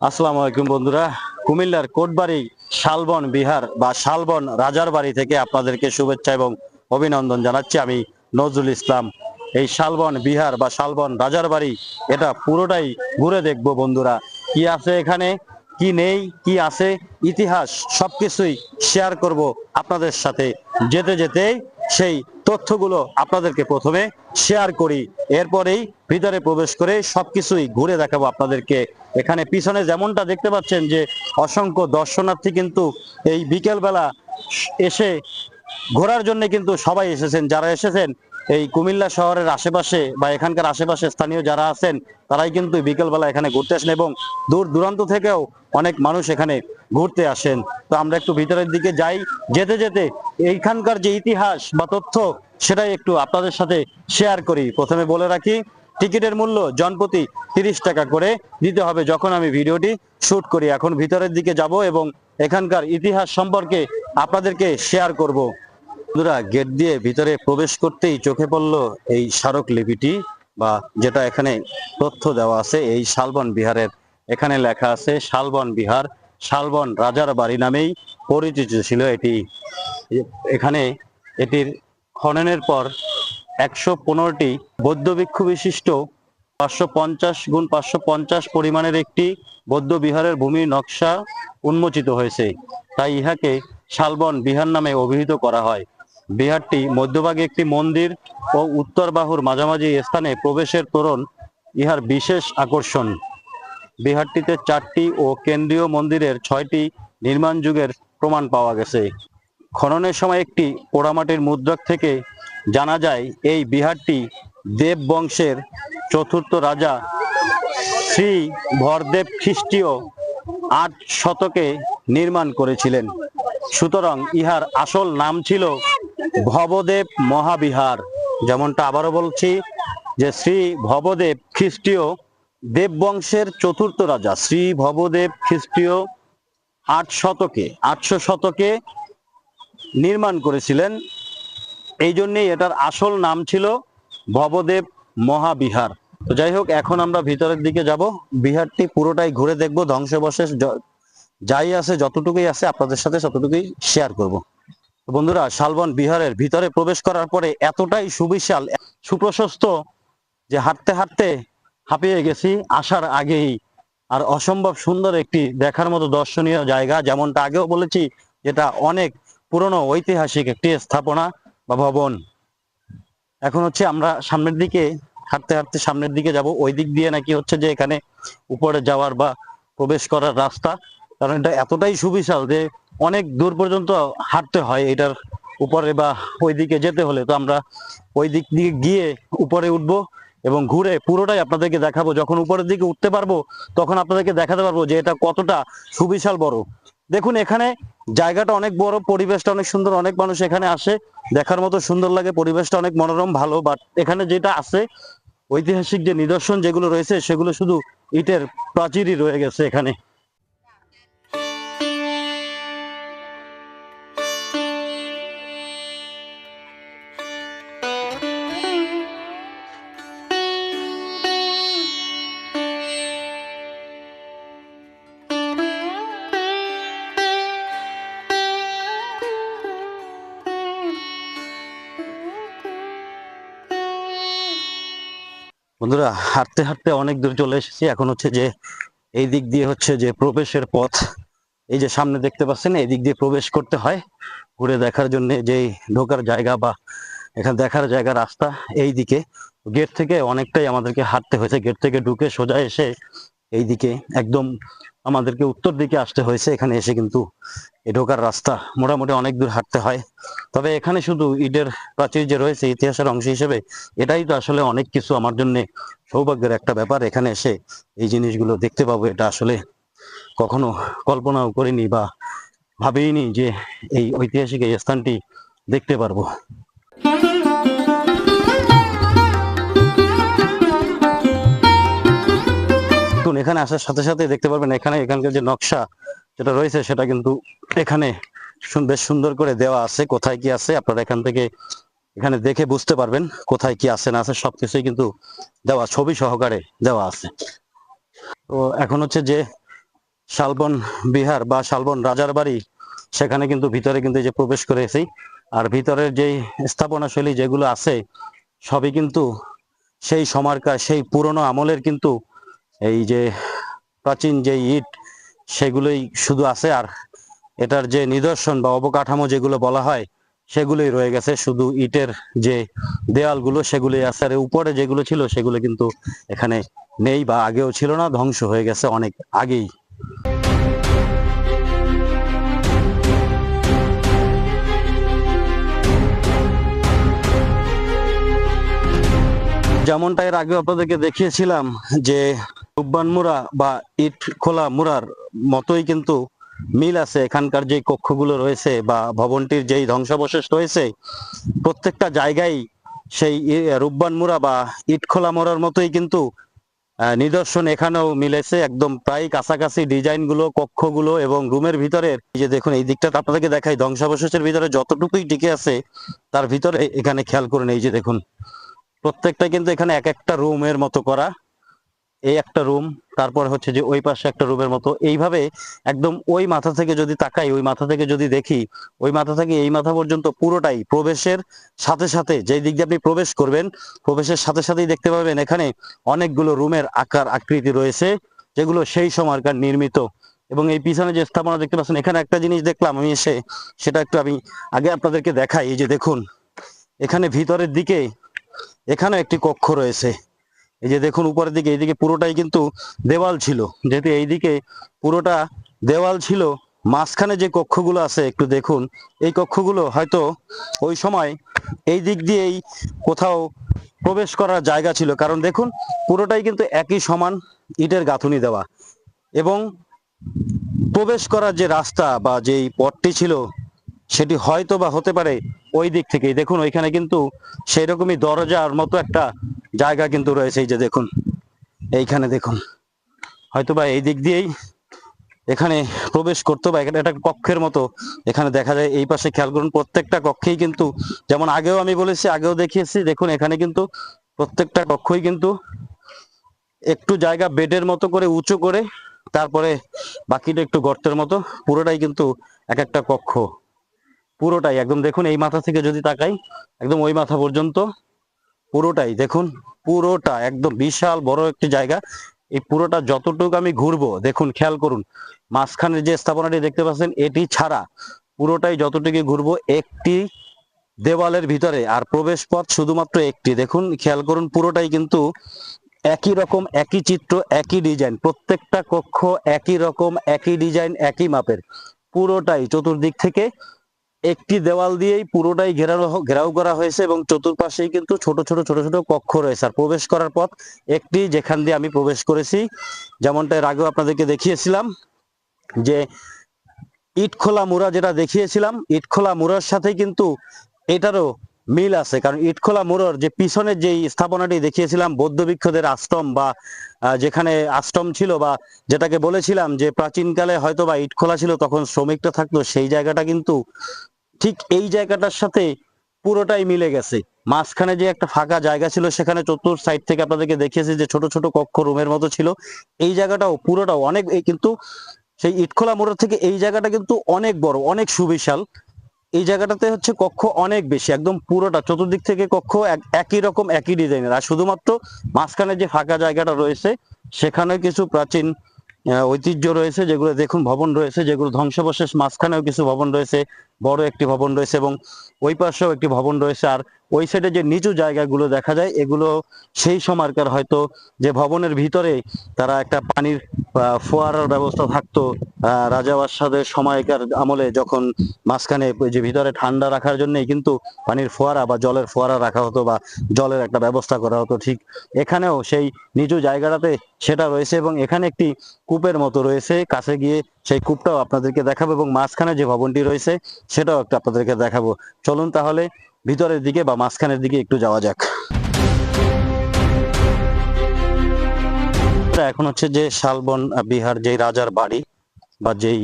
আসসালামু আলাইকুম বন্ধুরা। কুমিল্লার কোটবাড়ি শালবন বিহার বা শালবন রাজার বাড়ি থেকে আপনাদেরকে শুভেচ্ছা এবং অভিনন্দন জানাচ্ছি আমি নজরুল ইসলাম। এই শালবন বিহার বা শালবন রাজার বাড়ি, এটা পুরোটাই ঘুরে দেখব বন্ধুরা। কি আছে এখানে? কি নেই? কি আছে? ইতিহাস সবকিছুই শেয়ার করব আপনাদের সাথে। যেতে যেতেই সেই তথ্যগুলো আপনাদেরকে প্রথমে শেয়ার করি। এরপরেই ভিতরে প্রবেশ করে সবকিছুই ঘুরে দেখাবো আপনাদেরকে। এখানে পিছনে যেমনটা দেখতে পাচ্ছেন যে অসংখ্য দর্শনার্থী কিন্তু এই বিকেলবেলা এসে ঘোরার জন্য কিন্তু সবাই এসেছেন। যারা এসেছেন, এই কুমিল্লা শহরের আশেপাশে বা এখানকার আশেপাশে স্থানীয় যারা আছেন, তারাই কিন্তু বিকেলবেলা এখানে ঘুরতে আসেন এবং দূর দূরান্ত থেকেও অনেক মানুষ এখানে ঘুরতে আসেন। তো আমরা একটু ভিতরের দিকে যাই। যেতে যেতে এইখানকার যে ইতিহাস বা তথ্য সেটাই একটু আপনাদের সাথে শেয়ার করি। প্রথমে বলে রাখি, টিকিটের মূল্য জনপ্রতি তিরিশ টাকা করে দিতে হবে যখন আমি ভিডিওটি শুট করি। এখন ভিতরের দিকে যাব এবং এখানকার ইতিহাস সম্পর্কে আপনাদেরকে শেয়ার করব। বন্ধুরা গেট দিয়ে ভিতরে প্রবেশ করতেই চোখে পড়ল এই স্মারক লিপিটি বা যেটা এখানে তথ্য দেওয়া আছে, এই শালবন বিহারের। এখানে লেখা আছে, শালবন বিহার, শালবন রাজার বাড়ি নামেই পরিচিত ছিল এটি। এখানে এটির খননের পর একশো পনেরোটি বৌদ্ধ ভিক্ষু বিশিষ্ট পাঁচশো পঞ্চাশ গুণ পাঁচশো পঞ্চাশ পরিমাণের একটি বৌদ্ধ বিহারের ভূমি নকশা উন্মোচিত হয়েছে। তাই ইহাকে শালবন বিহার নামে অভিহিত করা হয়। বিহারটি মধ্যভাগে একটি মন্দির ও উত্তর বাহুর মাঝামাঝি স্থানে প্রবেশের তোরণ ইহার বিশেষ আকর্ষণ। বিহারটিতে চারটি ও কেন্দ্রীয় মন্দিরের ছয়টি নির্মাণ যুগের প্রমাণ পাওয়া গেছে। খননের সময় একটি পোড়ামাটির মুদ্রক থেকে জানা যায়, এই বিহারটি দেব বংশের চতুর্থ রাজা শ্রী ভরদেব খ্রিস্টীয় আট শতকে নির্মাণ করেছিলেন। সুতরাং ইহার আসল নাম ছিল ভবদেব মহাবিহার। যেমনটা আবারও বলছি যে শ্রী ভবদেব খ্রিস্টীয় দেববংশের চতুর্থ রাজা, শ্রী ভবদেব খ্রিস্টীয় আট শতকে, আটশো শতকে নির্মাণ করেছিলেন। এই জন্যই এটার আসল নাম ছিল ভবদেব মহাবিহার। তো যাই হোক, এখন আমরা ভিতরের দিকে যাব। বিহারটি পুরোটাই ঘুরে দেখব, ধ্বংসবশেষ যাই আছে, যতটুকুই আছে আপনাদের সাথে ততটুকুই শেয়ার করব। বন্ধুরা, শালবন বিহারের ভিতরে প্রবেশ করার পরে এতটাই সুবিশাল, সুপ্রশস্ত যে হাঁটতে হাঁটতে হাঁপিয়ে গেছি আসার আগেই। আর অসম্ভব সুন্দর একটি দেখার মতো দর্শনীয় জায়গা, যেমনটা আগেও বলেছি, যেটা অনেক পুরনো ঐতিহাসিক একটি স্থাপনা বা ভবন। এখন হচ্ছে আমরা সামনের দিকে হাঁটতে হাঁটতে সামনের দিকে যাব। ওই দিক দিয়ে নাকি হচ্ছে যে এখানে উপরে যাওয়ার বা প্রবেশ করার রাস্তা। কারণ এটা এতটাই সুবিশাল যে অনেক দূর পর্যন্ত হাঁটতে হয় এটার উপরে বা ওই দিকে যেতে হলে। তো আমরা ওই দিক দিয়ে গিয়ে উপরে উঠবো এবং ঘুরে পুরোটাই আপনাদেরকে দেখাবো। যখন উপরের দিকে উঠতে পারব, তখন আপনাদেরকে দেখাতে পারব যে এটা কতটা সুবিশাল বড়। দেখুন, এখানে জায়গাটা অনেক বড়, পরিবেশটা অনেক সুন্দর, অনেক মানুষ এখানে আসে, দেখার মতো সুন্দর লাগে, পরিবেশটা অনেক মনোরম, ভালো বাট এখানে যেটা আছে, ঐতিহাসিক যে নিদর্শন যেগুলো রয়েছে, সেগুলো শুধু ইটের প্রাচীরই রয়ে গেছে এখানে। বন্ধুরা, হাঁটতে হাঁটতে অনেক দূর চলে এসেছি। এখন হচ্ছে যে এই দিক দিয়ে হচ্ছে যে প্রবেশের পথ। এই যে সামনে দেখতে পাচ্ছেন, এই দিক দিয়ে প্রবেশ করতে হয়। ঘুরে দেখার জন্য যে ঢোকার জায়গা বা এখানে দেখার জায়গা রাস্তা এই দিকে। গেট থেকে অনেকটাই আমাদেরকে হাঁটতে হয়েছে। গেট থেকে ঢুকে সোজা এসে এই দিকে একদম আমাদেরকে উত্তর দিকে আসতে হয়েছে। এখানে এসে কিন্তু ঢোকার রাস্তা মোটামুটি অনেক দূর হাঁটতে হয়। তবে এখানে শুধু ইটের প্রাচীর যে রয়েছে, ইতিহাসের অংশ হিসেবে, এটাই তো আসলে অনেক কিছু আমার জন্য সৌভাগ্যের একটা ব্যাপার। এখানে এসে এই জিনিসগুলো দেখতে পাবো, এটা আসলে কখনো কল্পনাও করিনি বা ভাবিনি যে এই ঐতিহাসিক এই স্থানটি দেখতে পারব। দেখুন, এখানে আসার সাথে সাথে দেখতে পারবেন এখানে এখানকার যে নকশা যেটা রয়েছে, সেটা কিন্তু এখানে বেশ সুন্দর করে দেওয়া আছে, কোথায় কি আছে আপনারা এখান থেকে এখানে দেখে বুঝতে পারবেন কোথায় কি আছে, না আছে, সবকিছুই কিন্তু দেওয়া, ছবি সহকারে দেওয়া আছে। তো এখন হচ্ছে যে শালবন বিহার বা শালবন রাজার বাড়ি, সেখানে কিন্তু ভিতরে কিন্তু যে প্রবেশ করেছি। আর ভিতরের যেই স্থাপনা শৈলী যেগুলো আছে, সবই কিন্তু সেই সময়কার সেই পুরনো আমলের কিন্তু এই যে প্রাচীন যে ইট, সেগুলোই শুধু আছে আর এটার যে নিদর্শন বা অবকাঠামো যেগুলো বলা হয়, সেগুলোই রয়ে গেছে। শুধু ইটের যে দেয়ালগুলো, সেগুলোই আছে। আর উপরে যেগুলো ছিল, সেগুলো কিন্তু এখানে নেই বা আগেও ছিল না, ধ্বংস হয়ে গেছে অনেক আগেই। যেমনটা এর আগে আপনাদেরকে দেখিয়েছিলাম যে রূপবান মুড়া বা ইট খোলা মুড়ার মতোই কিন্তু মিল আছে। এখানকার যে কক্ষগুলো রয়েছে বা ভবনটির যেই ধ্বংসাবশেষ রয়েছে, প্রত্যেকটা জায়গায় সেই রূপবান মুড়া বা ইট খোলা মোড়ার মতোই কিন্তু নিদর্শন এখানেও মিলেছে। একদম প্রায় কাছাকাছি ডিজাইনগুলো কক্ষগুলো এবং রুমের ভিতরে যে দেখুন, এই দিকটা আপনাদেরকে দেখাই, ধ্বংসাবশেষের ভিতরে যতটুকুই টিকে আছে, তার ভিতরে এখানে খেয়াল করুন, এই যে দেখুন। প্রত্যেকটা কিন্তু এখানে এক একটা রুমের মতো করা। এই একটা রুম তারপর হচ্ছে যে ওই পাশে একটা রুমের মতো। এইভাবে একদম ওই মাথা থেকে যদি তাকাই, ওই মাথা থেকে যদি দেখি, ওই মাথা থেকে এই মাথা পর্যন্ত পুরোটাই প্রবেশের সাথে সাথে, যেই দিক দিয়ে আপনি প্রবেশ করবেন, প্রবেশের সাথে সাথেই দেখতে পাবেন এখানে অনেকগুলো রুমের আকার আকৃতি রয়েছে, যেগুলো সেই সময়কার নির্মিত। এবং এই পিছনে যে স্থাপনা দেখতে পাচ্ছেন, এখানে একটা জিনিস দেখলাম আমি এসে, সেটা একটু আমি আগে আপনাদেরকে দেখাই। এই যে দেখুন, এখানে ভিতরের দিকে এখানে একটি কক্ষ রয়েছে। এই যে দেখুন উপরের দিকে, এইদিকে পুরোটাই কিন্তু দেওয়াল ছিল। যেহেতু এইদিকে পুরোটা দেওয়াল ছিল, মাঝখানে যে কক্ষগুলো আছে, একটু দেখুন। এই কক্ষগুলো হয়তো ওই সময় এই দিক দিয়েই কোথাও প্রবেশ করার জায়গা ছিল। কারণ দেখুন, পুরোটাই কিন্তু একই সমান ইটের গাঁথুনি দেওয়া। এবং প্রবেশ করার যে রাস্তা বা যেই পথটি ছিল, সেটি হয়তো বা হতে পারে ওই দিক থেকেই। দেখুন, ওইখানে কিন্তু সেই রকমই দরজার মতো একটা জায়গা কিন্তু রয়েছে এই যে দেখুন, এইখানে দেখুন। হয়তো বা এই দিক দিয়েই এখানে প্রবেশ করতে বা এখানে একটা কক্ষের মতো এখানে দেখা যায়। এই পাশে খেয়াল করুন, প্রত্যেকটা কক্ষেই কিন্তু, যেমন আগেও আমি বলেছি, আগেও দেখিয়েছি, দেখুন এখানে কিন্তু প্রত্যেকটা কক্ষই কিন্তু একটু জায়গা বেডের মতো করে, উঁচু করে, তারপরে বাকিটা একটু গর্তের মতো, পুরোটাই কিন্তু এক একটা কক্ষ। পুরোটাই, একদম দেখুন, এই মাথা থেকে যদি তাকাই, একদম ওই মাথা পর্যন্ত পুরোটাই, দেখুন, পুরোটা, একদম বিশাল বড় একটি জায়গা। এই পুরোটা যতটুকু আমি ঘুরবো, দেখুন, খেয়াল করুন, মাঝখানে যে স্থাপনাটি দেখতে পাচ্ছেন, এটি ছাড়া পুরোটাই যতটুকু ঘুরবো, একটি দেওয়ালের ভিতরে, আর প্রবেশ পথ শুধুমাত্র একটি। দেখুন, খেয়াল করুন, পুরোটাই কিন্তু একই রকম, একই চিত্র, একই ডিজাইন, প্রত্যেকটা কক্ষ একই রকম, একই ডিজাইন, একই মাপের। পুরোটাই চতুর্দিক থেকে একটি দেওয়াল দিয়েই পুরোটাই ঘেরানো ঘেরাও করা হয়েছে এবং চতুর্পাশেই কিন্তু ছোট ছোট ছোট ছোট কক্ষ রয়েছে। আর প্রবেশ করার পথ একটি যেখান দিয়ে আমি প্রবেশ করেছি। যেমনটা এর আগেও আপনাদেরকে দেখিয়েছিলাম যে ইটখোলা মুড়া যেটা দেখিয়েছিলাম, ইটখোলা মুড়ার সাথে কিন্তু এটারও মিল আছে। কারণ ইটখোলা মুড়োর যে পিছনের যে স্থাপনাটি দেখিয়েছিলাম বৌদ্ধ ভিক্ষুদের আশ্রম বা যেখানে আশ্রম ছিল বা যেটাকে বলেছিলাম যে প্রাচীনকালে হয়তো বা ইটখোলা ছিল, তখন শ্রমিকটা থাকতো, সেই জায়গাটা কিন্তু ঠিক এই জায়গাটার সাথে পুরোটাই মিলে গেছে। মাঝখানে যে একটা ফাঁকা জায়গা ছিল, সেখানে চতুর সাইড থেকে আপনাদেরকে দেখিয়েছি যে ছোট ছোট কক্ষ রুমের মতো ছিল। এই জায়গাটাও পুরোটাও অনেক কিন্তু সেই ইটখোলা মোড়ের থেকে এই জায়গাটা কিন্তু অনেক বড়, অনেক সুবিশাল। এই জায়গাটাতে হচ্ছে কক্ষ অনেক বেশি, একদম পুরোটা, চতুর্দিক থেকে কক্ষ এক- একই রকম, একই ডিজাইনের। আর শুধুমাত্র মাঝখানে যে ফাঁকা জায়গাটা রয়েছে, সেখানে কিছু প্রাচীন ঐতিহ্য রয়েছে, যেগুলো দেখুন ভবন রয়েছে, যেগুলো ধ্বংসাবশেষ মাঝখানেও কিছু ভবন রয়েছে, বড় একটি ভবন রয়েছে এবং ওই পাশেও একটি ভবন রয়েছে। আর ওই সাইডে যে নিচু জায়গাগুলো দেখা যায়, এগুলো সেই সময়কার হয়তো যে ভবনের ভিতরে তারা একটা পানির ফোয়ারার ব্যবস্থা থাকতো রাজা বাদশাদের সময়কার আমলে যখন মাঝখানে যে ভিতরে ঠান্ডা রাখার জন্যই কিন্তু পানির ফোয়ারা বা জলের ফোয়ারা রাখা হতো বা জলের একটা ব্যবস্থা করা হতো, ঠিক এখানেও সেই নিচু জায়গাটাতে সেটা রয়েছে এবং এখানে একটি কূপের মতো রয়েছে, কাছে গিয়ে সেই কূপটাও আপনাদেরকে দেখাবো এবং মাঝখানে যে ভবনটি রয়েছে সেটাও একটা আপনাদেরকে দেখাবো। চলুন তাহলে ভিতরের দিকে বা মাঝখানের দিকে একটু যাওয়া যাক। এখন হচ্ছে যে শালবন বিহার যেই রাজার বাড়ি বা যেই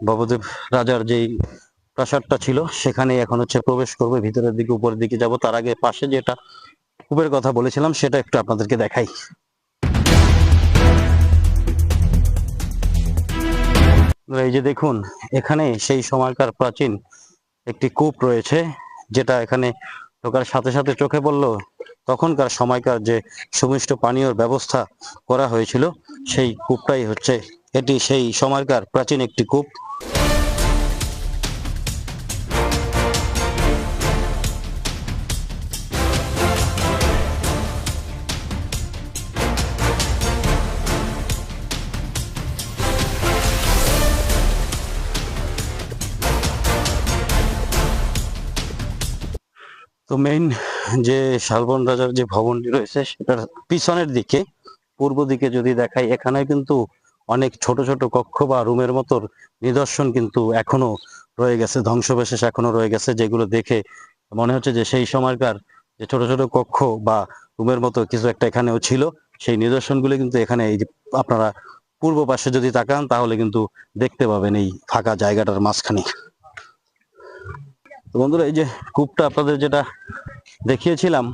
ভবদেব রাজার যেই প্রাসাদটা ছিল, সেখানে এখন হচ্ছে প্রবেশ করবে, ভিতরের দিকে, উপরের দিকে যাব। তার আগে পাশে যেটা কূপের কথা বলেছিলাম, সেটা একটু আপনাদেরকে দেখাই। এই যে দেখুন, এখানে সেই সময়কার প্রাচীন একটি কূপ রয়েছে। যেটা এখানে ঢোকার সাথে সাথে চোখে পড়ল, তখনকার সময়কার যে সুমিষ্ট পানীয়র ব্যবস্থা করা হয়েছিল, সেই কূপটাই হচ্ছে, এটি সেই সময়কার প্রাচীন একটি কূপ। মেইন যে শালবন রাজার যে ভবনটি রয়েছে, সেটার পিছনের দিকে, পূর্ব দিকে যদি দেখাই, এখানে কিন্তু অনেক ছোট ছোট কক্ষ বা রুমের মতো নিদর্শন কিন্তু এখনও রয়ে গেছে, ধ্বংসবিশেষ এখনও রয়ে গেছে, যেগুলো দেখে মনে হচ্ছে যে সেই সময়কার যে ছোট ছোট কক্ষ বা রুমের মতো কিছু একটা এখানেও ছিল, সেই নিদর্শনগুলো কিন্তু এখানে এই যে আপনারা পূর্ব পাশে যদি তাকান, তাহলে কিন্তু দেখতে পাবেন এই ফাঁকা জায়গাটার মাঝখানে। তো বন্ধুরা, এই যে কূপটা আপনাদের যেটা দেখিয়েছিলাম,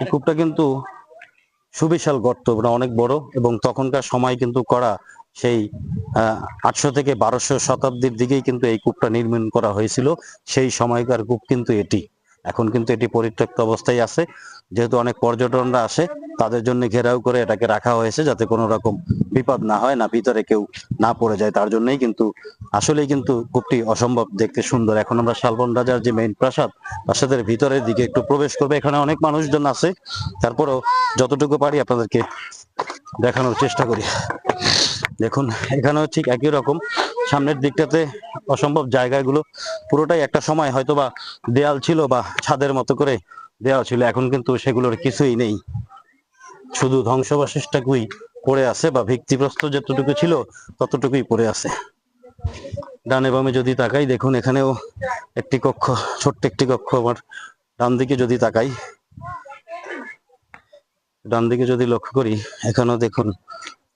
এই কূপটা কিন্তু সুবিশাল গর্ত মানে অনেক বড় এবং তখনকার সময় কিন্তু করা সেই আটশো থেকে বারোশো শতাব্দীর দিকেই কিন্তু এই কূপটা নির্মাণ করা হয়েছিল। সেই সময়কার কূপ কিন্তু এটি। এখন কিন্তু এটি পরিত্যক্ত অবস্থায় আছে। যেহেতু অনেক পর্যটনরা আসে, তাদের জন্য ঘেরাও করে এটাকে রাখা হয়েছে যাতে কোনো রকম বিপদ না হয়, না ভিতরে কেউ না পড়ে যায়। তার জন্যই কিন্তু আসলেই কিন্তু কূপটি অসম্ভব দেখতে সুন্দর। এখন আমরা শালবন রাজার যে মেইন প্রাসাদ, প্রাসাদের ভিতরের দিকে একটু প্রবেশ করবে। এখানে অনেক মানুষজন আছে। তারপরেও যতটুকু পারি আপনাদেরকে দেখানোর চেষ্টা করি। দেখুন, এখানেও ঠিক একই রকম। সামনের দিকটাতে অসম্ভব জায়গাগুলো পুরোটাই একটা সময় হয়তো বা দেয়াল ছিল বা ছাদের মতো করে দেওয়া ছিল, এখন কিন্তু সেগুলোর কিছুই নেই। শুধু ধ্বংসাবশেষটাকুই পড়ে আছে বা ভিত্তিপ্রস্তর যতটুকু ছিল ততটুকুই পড়ে আছে। ডানে বামে যদি তাকাই, দেখুন এখানেও একটি কক্ষ, ছোট্ট একটি কক্ষ আমার ডান দিকে যদি তাকাই ডান দিকে যদি লক্ষ্য করি, এখানেও দেখুন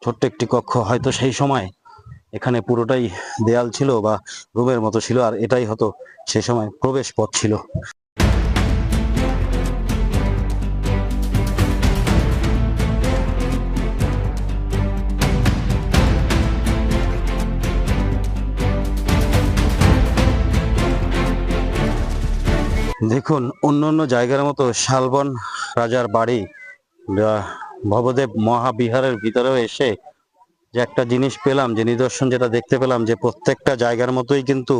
ছোট্ট একটি কক্ষ। হয়তো সেই সময় এখানে পুরোটাই দেয়াল ছিল বা রুমের মতো ছিল, আর এটাই হতো সে সময় প্রবেশ পথ ছিল। দেখুন অন্য অন্য জায়গার মতো শালবন রাজার বাড়ি ভবদেব মহাবিহারের ভিতরেও এসে যে একটা জিনিস পেলাম, যে নিদর্শন যেটা দেখতে পেলাম, যে প্রত্যেকটা জায়গার মতোই কিন্তু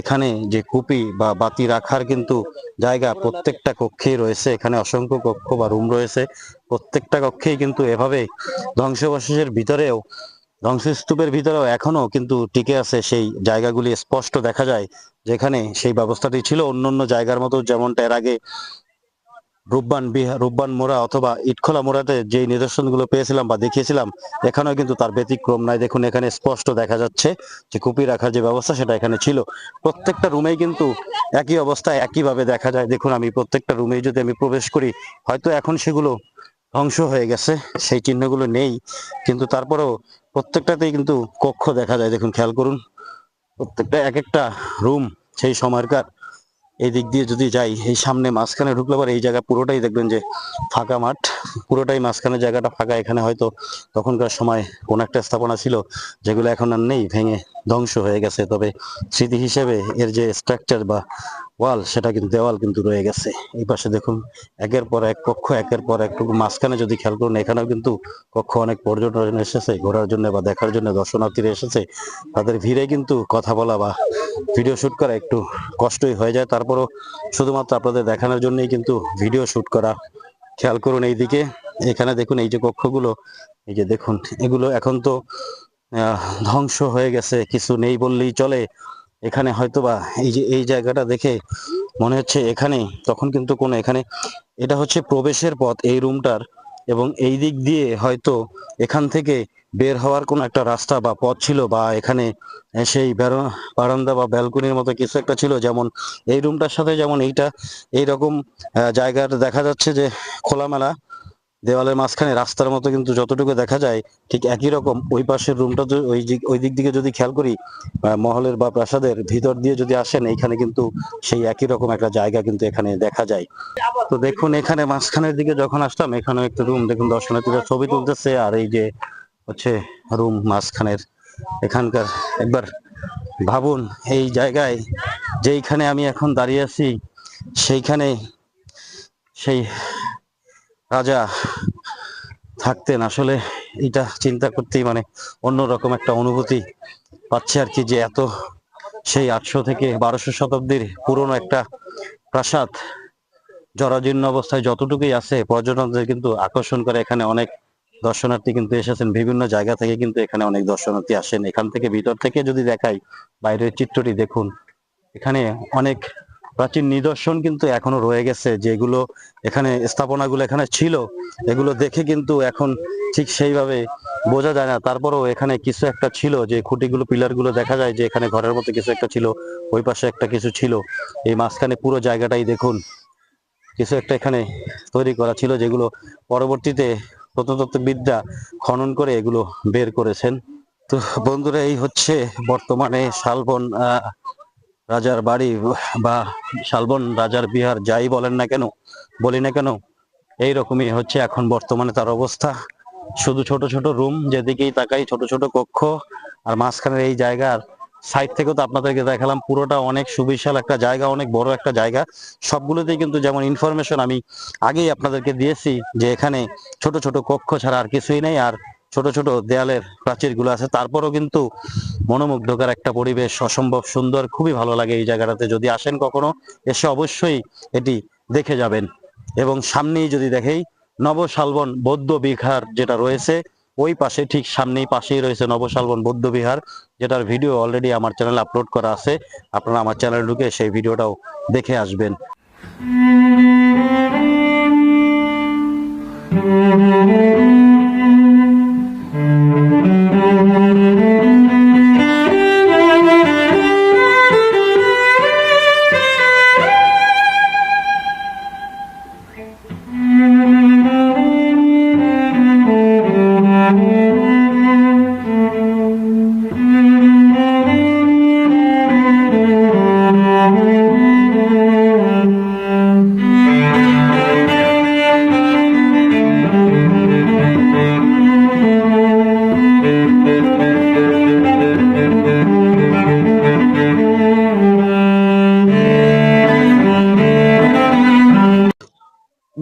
এখানে যে কুপি বা বাতি রাখার কিন্তু জায়গা প্রত্যেকটা কক্ষেই রয়েছে। এখানে অসংখ্য কক্ষ বা রুম রয়েছে। প্রত্যেকটা কক্ষেই কিন্তু এভাবে ধ্বংসবশেষের ভিতরেও, ধ্বংসস্তূপের ভিতরেও এখনও কিন্তু টিকে আছে সেই জায়গাগুলি স্পষ্ট দেখা যায়, যেখানে সেই ব্যবস্থাটি ছিল অন্য অন্য জায়গার মতো, যেমনটা এর আগে রূপবান বিহার রূপবান মোড়া অথবা ইটখোলা মোড়াতে যে নিদর্শনগুলো পেয়েছিলাম বা দেখিয়েছিলাম, এখানেও কিন্তু তার ব্যতিক্রম নাই। দেখুন, এখানে স্পষ্ট দেখা যাচ্ছে যে কুপি রাখার যে ব্যবস্থা সেটা এখানে ছিল। প্রত্যেকটা রুমেই কিন্তু একই অবস্থায় একইভাবে দেখা যায়। দেখুন, আমি প্রত্যেকটা রুমেই যদি আমি প্রবেশ করি, হয়তো এখন সেগুলো ধ্বংস হয়ে গেছে, সেই চিহ্নগুলো নেই। কিন্তু তারপরেও প্রত্যেকটাতেই কিন্তু কক্ষ দেখা যায়। দেখুন, খেয়াল করুন, প্রত্যেকটা এক একটা রুম সেই সময়কার এই দিক দিয়ে যদি যাই, এই সামনে মাঝখানে ঢুকলে পরে এই জায়গা পুরোটাই দেখবেন যে ফাঁকা মাঠ। পুরোটাই মাঝখানে জায়গাটা ফাঁকা। এখানে হয়তো তখনকার সময় কোন একটা স্থাপনা ছিল যেগুলো এখন আর নেই, ভেঙে ধ্বংস হয়ে গেছে। তবে স্মৃতি হিসেবে এর যে স্ট্রাকচার বা ওয়াল সেটা কিন্তু দেওয়াল কিন্তু রয়ে গেছে। এই পাশে দেখুন, একের পর এক কক্ষ, একের পর এক মাঝখানে যদি খেয়াল করুন, এখানেও কিন্তু কক্ষ অনেক পর্যটন এসেছে, ঘোরার জন্য বা দেখার জন্য দর্শনার্থীরা এসেছে। তাদের ভিড়ে কিন্তু কথা বলা বা ভিডিও শুট করা একটু কষ্টই হয়ে যায়। তারপরও শুধুমাত্র আপনাদের দেখানোর জন্যই কিন্তু ভিডিও শুট করা। খেয়াল করুন এইদিকে। এখানে দেখুন এই যে কক্ষগুলো, এই যে দেখুন, এগুলো এখন তো ধ্বংস হয়ে গেছে। কিছু নেই বললেই চলে। এখানে হয়তোবা এই যে, এই জায়গাটা দেখে মনে হচ্ছে এখানে, তখন কিন্তু কোনো এখানে, এটা হচ্ছে প্রবেশের পথ এই রুমটার। এবং এই দিক দিয়ে হয়তো এখান থেকে বের হওয়ার কোন একটা রাস্তা বা পথ ছিল বা এখানে সেই বেরো- বারান্দা বা ব্যালকনির মতো কিছু একটা ছিল। যেমন এই রুমটার সাথে যেমন এইটা, এইরকম জায়গার দেখা যাচ্ছে যে খোলামেলা। দেওয়ালের মাঝখানে রাস্তার মতো কিন্তু যতটুকু দেখা যায়, ঠিক একই রকম। ওই পাশের রুমটা ওই ওই দিক দিকে যদি খেয়াল করি মহলের বা প্রাসাদের ভিতর দিয়ে যদি আসেন এখানে কিন্তু সেই একই রকম একটা জায়গা কিন্তু এখানে দেখা যায়। তো দেখুন, এখানে মাঝখানের দিকে যখন আসলাম এখানে একটা রুম। দেখুন, দর্শনার্থীরা ছবি তুলতেছে। আর এই যে হচ্ছে রুম মাঝখানের এখানকার। একবার ভাবুন, এই জায়গায় যেইখানে আমি এখন দাঁড়িয়ে আছি, সেইখানে সেই রাজা থাকতেন। আসলে এটা চিন্তা করতেই মানে অন্যরকম একটা অনুভূতি পাচ্ছে আর কি, যে এত সেই আটশো থেকে বারোশো শতাব্দীর পুরনো একটা প্রাসাদ, জরাজীর্ণ অবস্থায় যতটুকুই আছে পর্যটকদের কিন্তু আকর্ষণ করে এখানে অনেক দর্শনার্থী কিন্তু এসেছেন, বিভিন্ন জায়গা থেকে কিন্তু এখানে অনেক দর্শনার্থী আসেন। এখান থেকে ভিতর থেকে যদি দেখাই, বাইরের চিত্রটি দেখুন, এখানে অনেক প্রাচীন নিদর্শন কিন্তু এখনও রয়ে গেছে, যেগুলো এখানে স্থাপনাগুলো এখানে ছিল। এগুলো দেখে কিন্তু এখন ঠিক সেইভাবে বোঝা যায় না। তারপরেও এখানে কিছু একটা ছিল, যে খুঁটিগুলো, পিলারগুলো দেখা যায় যে এখানে ঘরের মতো কিছু একটা ছিল, ওই পাশে একটা কিছু ছিল। এই মাঝখানে পুরো জায়গাটাই দেখুন, কিছু একটা এখানে তৈরি করা ছিল, যেগুলো পরবর্তীতে প্রত্নতত্ত্ববিদরা খনন করে এগুলো বের করেছেন। তো বন্ধুরা, এই হচ্ছে বর্তমানে শালবন রাজার বাড়ি বা শালবন রাজার বিহার যাই বলেন না কেন, বলি না কেন এই রকমই হচ্ছে এখন বর্তমানে তার অবস্থা। শুধু ছোট ছোট রুম যেদিকেই তাকাই ছোট ছোট কক্ষ, আর মাঝখানের এই জায়গার সাইড থেকেও তো আপনাদেরকে দেখালাম, পুরোটা অনেক সুবিশাল একটা জায়গা, অনেক বড় একটা জায়গা। সবগুলোতেই কিন্তু যেমন ইনফরমেশন আমি আগেই আপনাদেরকে দিয়েছি যে এখানে ছোট ছোট কক্ষ ছাড়া আর কিছুই নেই, আর ছোট ছোট দেয়ালের প্রাচীরগুলো আছে। তারপরও কিন্তু মনোমুগ্ধকর একটা পরিবেশ, অসম্ভব সুন্দর, খুবই ভালো লাগে এই জায়গাটাতে। যদি আসেন কখনো, এসে অবশ্যই এটি দেখে যাবেন। এবং সামনেই যদি দেখেই নবশালবন বৌদ্ধ বিহার যেটা রয়েছে, ওই পাশে ঠিক সামনেই পাশেই রয়েছে নবশালবন বৌদ্ধ বিহার। যেটার ভিডিও অলরেডি আমার চ্যানেলে আপলোড করা আছে, আপনারা আমার চ্যানেলে ঢুকে সেই ভিডিওটাও দেখে আসবেন।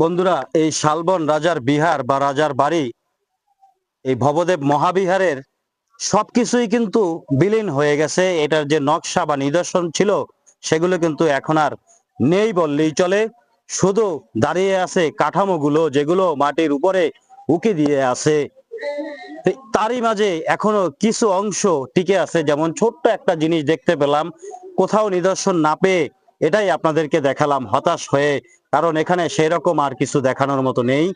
বন্ধুরা, এই শালবন রাজার বিহার বা রাজার বাড়ি, এই ভবদেব মহাবিহারের সবকিছুই কিন্তু বিলীন হয়ে গেছে। এটার যে নকশা বা নিদর্শন ছিল, সেগুলো কিন্তু এখন আর নেই বললেই চলে। শুধু দাঁড়িয়ে আছে কাঠামোগুলো, যেগুলো মাটির উপরে উকি দিয়ে আছে। তারই মাঝে এখনও কিছু অংশ টিকে আছে। যেমন ছোট্ট একটা জিনিস দেখতে পেলাম, কোথাও নিদর্শন না পেয়ে এটাই আপনাদেরকে দেখালাম হতাশ হয়ে কারণ এখানে সেরকম আর কিছু দেখানোর মতো নেই।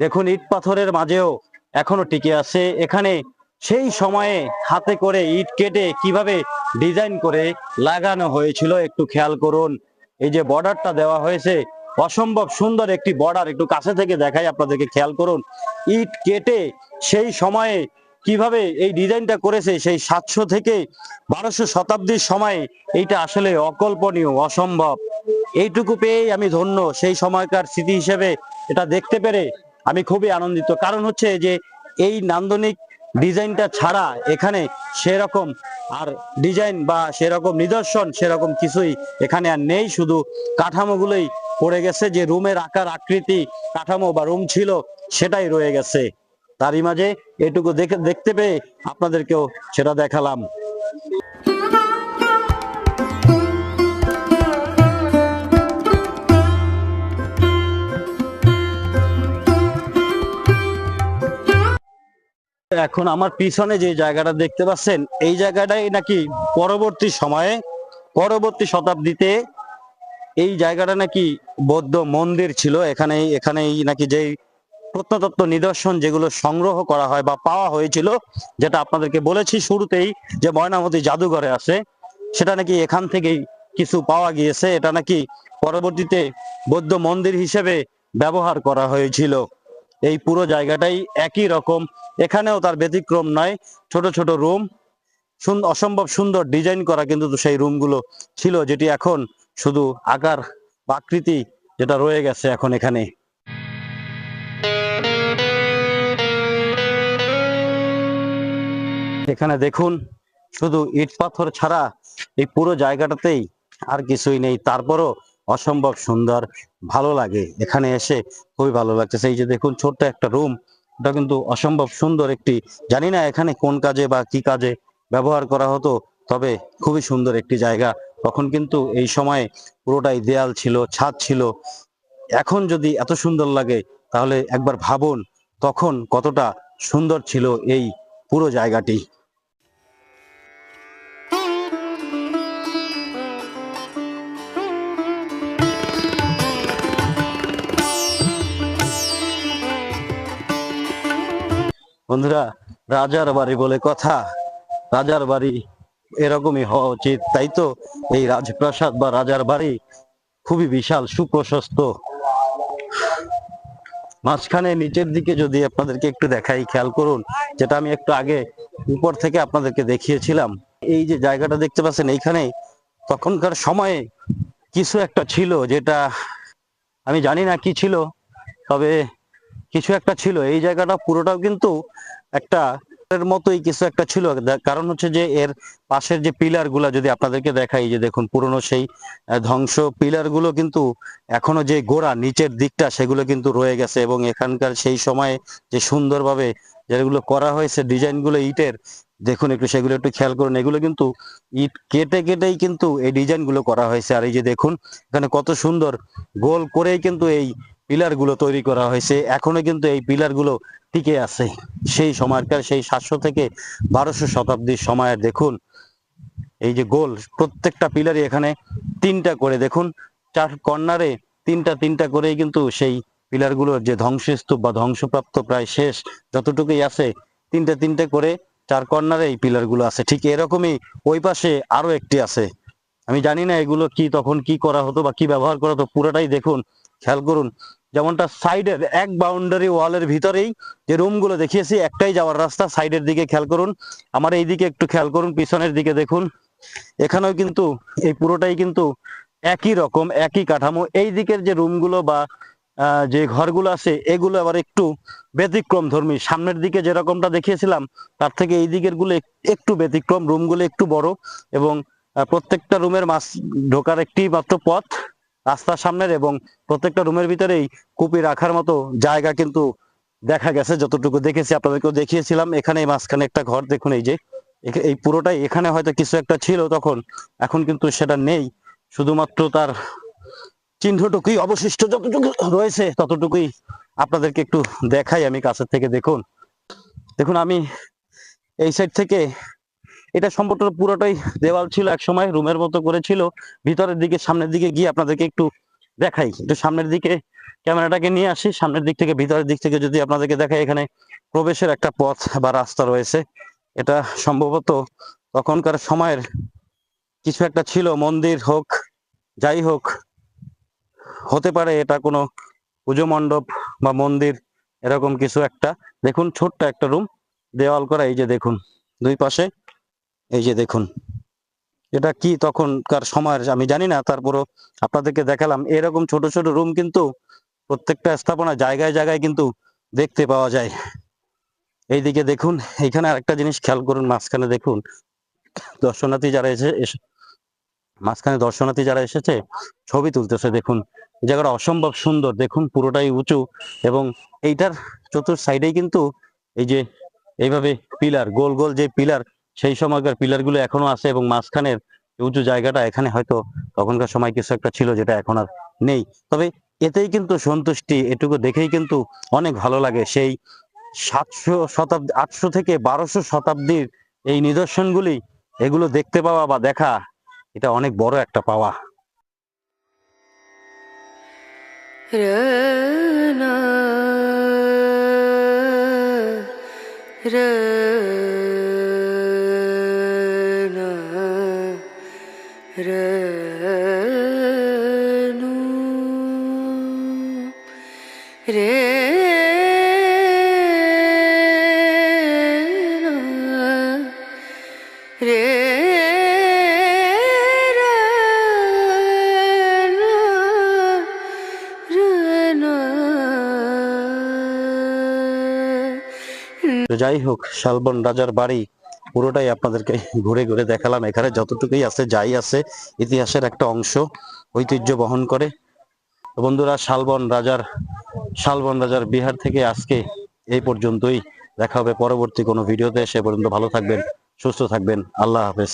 দেখুন, ইট পাথরের মাঝেও এখনও টিকে আছে। এখানে সেই সময়ে হাতে করে ইট কেটে কীভাবে ডিজাইন করে লাগানো হয়েছিল একটু খেয়াল করুন। এই যে বর্ডারটা দেওয়া হয়েছে, অসম্ভব সুন্দর একটি বর্ডার। একটু কাছে থেকে দেখাই আপনাদেরকে, খেয়াল করুন। ইট কেটে সেই সময়ে কীভাবে এই ডিজাইনটা করেছে সেই সাতশো থেকে বারোশো শতাব্দীর সময়ে এইটা আসলে অকল্পনীয়, অসম্ভব। এইটুকু পেয়েই আমি ধন্য সেই সময়কার স্মৃতি হিসেবে এটা দেখতে পেরে আমি খুবই আনন্দিত। কারণ হচ্ছে যে এই নান্দনিক ডিজাইনটা ছাড়া এখানে সেরকম আর ডিজাইন বা সেরকম নিদর্শন, সেরকম কিছুই এখানে আর নেই। শুধু কাঠামোগুলোই পড়ে গেছে, যে রুমের আকার, আকৃতি, কাঠামো বা রুম ছিল সেটাই রয়ে গেছে। তারই মাঝে এটুকু দেখে দেখতে পেয়ে আপনাদেরকেও সেটা দেখালাম। এখন আমার পিছনে যে জায়গাটা দেখতে পাচ্ছেন, এই জায়গাটাই নাকি পরবর্তী সময়ে, পরবর্তী শতাব্দীতে এই জায়গাটা নাকি বৌদ্ধ মন্দির ছিল। এখানে এখানেই নাকি যেই প্রত্নতত্ত্ব নিদর্শন যেগুলো সংগ্রহ করা হয় বা পাওয়া হয়েছিল, যেটা আপনাদেরকে বলেছি শুরুতেই যে ময়নামতি জাদুঘরে আছে, সেটা নাকি এখান থেকেই কিছু পাওয়া গিয়েছে, এটা নাকি পরবর্তীতে বৌদ্ধ মন্দির হিসেবে ব্যবহার করা হয়েছিল। এই পুরো জায়গাটাই একই রকম, এখানেও তার ব্যতিক্রম নয়, ছোট ছোট রুম অসম্ভব সুন্দর ডিজাইন করা কিন্তু সেই রুমগুলো ছিল, যেটি এখন শুধু আকার বা আকৃতি যেটা রয়ে গেছে এখন এখানে। এখানে দেখুন, শুধু ইট পাথর ছাড়া এই পুরো জায়গাটাতেই আর কিছুই নেই। তারপরও অসম্ভব সুন্দর, ভালো লাগে। এখানে এসে খুবই ভালো লাগতেছে। এই যে দেখুন, ছোট্ট একটা রুম। এটা কিন্তু অসম্ভব সুন্দর একটি, জানি না এখানে কোন কাজে বা কি কাজে ব্যবহার করা হতো, তবে খুবই সুন্দর একটি জায়গা। তখন কিন্তু এই সময়ে পুরোটাই দেয়াল ছিল, ছাদ ছিল। এখন যদি এত সুন্দর লাগে, তাহলে একবার ভাবুন তখন কতটা সুন্দর ছিল এই পুরো জায়গাটি। বন্ধুরা, রাজার বাড়ি বলে কথা। রাজার বাড়ি এরকমই হওয়া উচিত, তাই তো এই রাজপ্রাসাদ বা রাজার বাড়ি খুবই বিশাল, সুপ্রশস্ত। মাঝখানে নিচের দিকে যদি আপনাদেরকে একটু দেখাই, খেয়াল করুন, যেটা আমি একটু আগে উপর থেকে আপনাদেরকে দেখিয়েছিলাম। এই যে জায়গাটা দেখতে পাচ্ছেন, এইখানে তখনকার সময়ে কিছু একটা ছিল যেটা আমি জানি না কি ছিল, তবে কিছু একটা ছিল। এই জায়গাটা পুরোটাও কিন্তু একটা এর মতোই কিছু একটা ছিল। কারণ হচ্ছে যে এর পাশের যে পিলারগুলা যদি আপনাদেরকে দেখাই যে দেখুন পুরনো সেই ধ্বংস পিলারগুলো কিন্তু এখনও যে গোড়া নিচের দিকটা সেগুলো কিন্তু রয়ে গেছে এবং এখানকার সেই সময়ে যে সুন্দরভাবে যেগুলো করা হয়েছে ডিজাইনগুলো ইটের, দেখুন একটু সেগুলো একটু খেয়াল করুন, এগুলো কিন্তু ইট কেটে কেটেই কিন্তু এই ডিজাইনগুলো করা হয়েছে। আর এই যে দেখুন, এখানে কত সুন্দর গোল করেই কিন্তু এই পিলারগুলো তৈরি করা হয়েছে। এখনও কিন্তু এই পিলারগুলো টিকে আছে। সেই সময়কার, সেই সাতশো থেকে বারোশো শতাব্দীর সময়ের দেখুন। এই যে গোল, প্রত্যেকটা পিলারই এখানে তিনটা করে দেখুন। চার কর্নারে তিনটা তিনটা করেই কিন্তু সেই পিলারগুলোর যে ধ্বংসস্তূপ বা ধ্বংসপ্রাপ্ত প্রায় শেষ যতটুকুই আছে, তিনটা, তিনটে করে চার কর্নারে এই পিলারগুলো আছে। ঠিক এরকমই ওই পাশে আরও একটি আছে। আমি জানি না এগুলো কি, তখন কি করা হতো বা কি ব্যবহার করা হতো, পুরোটাই দেখুন, খেয়াল করুন। যেমনটা সাইডের এক বাউন্ডারি ওয়ালের ভিতরেই যে রুমগুলো দেখিয়েছি, একটাই যাওয়ার রাস্তা। সাইডের দিকে খেয়াল করুন। আমার এই দিকে একটু খেয়াল করুন, পিছনের দিকে দেখুন। এখানেও কিন্তু, এই পুরোটাই কিন্তু একই রকম, একই কাঠামো। এই দিকের যে রুমগুলো বা যে ঘরগুলো আছে, এগুলো আবার একটু ব্যতিক্রম ধর্মী সামনের দিকে যেরকমটা দেখিয়েছিলাম, তার থেকে এই দিকেরগুলো একটু ব্যতিক্রম। রুমগুলো একটু বড় এবং প্রত্যেকটা রুমের মাছ ঢোকার একটি মাত্র পথ। রাস্তার সামনের এবং প্রত্যেকটা রুমের ভিতরেই কুপি রাখার মতো জায়গা কিন্তু দেখা গেছে, যতটুকু দেখেছি, আপনাদেরকেও দেখিয়েছিলাম। এখানে মাঝখানে একটা ঘর, দেখুন এই যে এই পুরোটাই, এখানে হয়তো কিছু একটা ছিল তখন, এখন কিন্তু সেটা নেই। শুধুমাত্র তার চিহ্নটুকুই অবশিষ্ট যতটুকু রয়েছে, ততটুকুই আপনাদেরকে একটু দেখাই আমি কাছের থেকে, দেখুন। দেখুন, আমি এই সাইড থেকে এটা সম্পূর্ণ পুরোটাই দেওয়াল ছিল এক সময়, রুমের মতো করেছিল ভিতরের দিকে, সামনের দিকে গিয়ে আপনাদেরকে একটু দেখাই। একটু সামনের দিকে ক্যামেরাটাকে নিয়ে আসি। সামনের দিক থেকে, ভিতরের দিক থেকে যদি আপনাদেরকে দেখাই, এখানে প্রবেশের একটা পথ বা রাস্তা রয়েছে। এটা সম্ভবত তখনকার সময়ের কিছু একটা ছিল, মন্দির হোক, যাই হোক, হতে পারে এটা কোনো পুজো মণ্ডপ বা মন্দির, এরকম কিছু একটা। দেখুন, ছোট্ট একটা রুম, দেওয়াল করা, এই যে দেখুন, দুই পাশে এই যে দেখুন, এটা কি তখনকার সময়ের, আমি জানি না, তারপরও আপনাদেরকে দেখালাম, এরকম ছোট ছোট রুম কিন্তু প্রত্যেকটা স্থাপনা জায়গায় জায়গায় কিন্তু দেখতে পাওয়া যায়। এইদিকে দেখুন, এখানে আরেকটা জিনিস খেয়াল করুন, মাঝখানে দেখুন, দর্শনার্থী যারা এসে মাঝখানে দর্শনার্থী যারা এসেছে, ছবি তুলতেছে, দেখুন জায়গাটা অসম্ভব সুন্দর, দেখুন, পুরোটাই উঁচু এবং এইটার চতুর সাইডেই কিন্তু এই যে, এইভাবে পিলার, গোল গোল যে পিলার সেই সময়কার পিলারগুলো এখনও আছে এবং মাঝখানের উঁচু জায়গাটা এখানে হয়তো তখনকার সময় কিছু একটা ছিল যেটা এখন আর নেই। তবে এতেই কিন্তু সন্তুষ্টি, এটুকু দেখেই কিন্তু অনেক ভালো লাগে সেই সাতশো শতাব্দী, আটশো থেকে বারোশো শতাব্দীর এই নিদর্শনগুলি, এগুলো দেখতে পাওয়া বা দেখা, এটা অনেক বড় একটা পাওয়া। Rana Ranu Rena তো যাই হোক শালবন রাজার বাড়ি পুরোটাই আপনাদেরকে ঘুরে ঘুরে দেখালাম। এখানে যতটুকুই আছে, যাই আছে, ইতিহাসের একটা অংশ ঐতিহ্য বহন করে। বন্ধুরা, শালবন রাজার শালবন রাজার বিহার থেকে আজকে এই পর্যন্তই। দেখা হবে পরবর্তী কোনো ভিডিওতে। সে পর্যন্ত ভালো থাকবেন, সুস্থ থাকবেন। আল্লাহ হাফেজ।